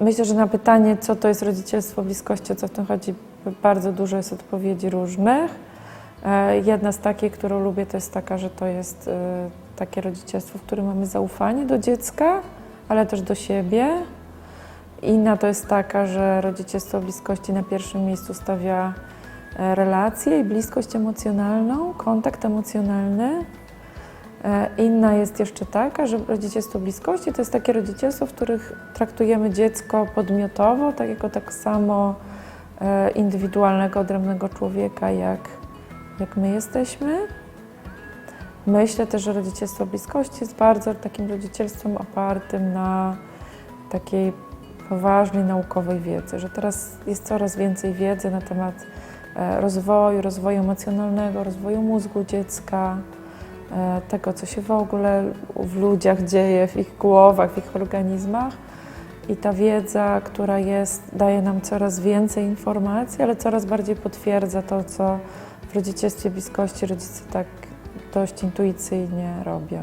Myślę, że na pytanie, co to jest rodzicielstwo bliskości, o co w tym chodzi, bardzo dużo jest odpowiedzi różnych. E, Jedna z takich, którą lubię, to jest taka, że to jest e, takie rodzicielstwo, w którym mamy zaufanie do dziecka, ale też do siebie. Inna to jest taka, że rodzicielstwo bliskości na pierwszym miejscu stawia e, relacje i bliskość emocjonalną, kontakt emocjonalny. E, Inna jest jeszcze taka, że rodzicielstwo bliskości to jest takie rodzicielstwo, w których traktujemy dziecko podmiotowo, tak jako tak samo e, indywidualnego, odrębnego człowieka, jak, jak my jesteśmy. Myślę też, że rodzicielstwo bliskości jest bardzo takim rodzicielstwem opartym na takiej poważnej naukowej wiedzy, że teraz jest coraz więcej wiedzy na temat e, rozwoju, rozwoju emocjonalnego, rozwoju mózgu dziecka, tego, co się w ogóle w ludziach dzieje, w ich głowach, w ich organizmach. I ta wiedza, która jest, daje nam coraz więcej informacji, ale coraz bardziej potwierdza to, co w rodzicielstwie bliskości rodzice tak dość intuicyjnie robią.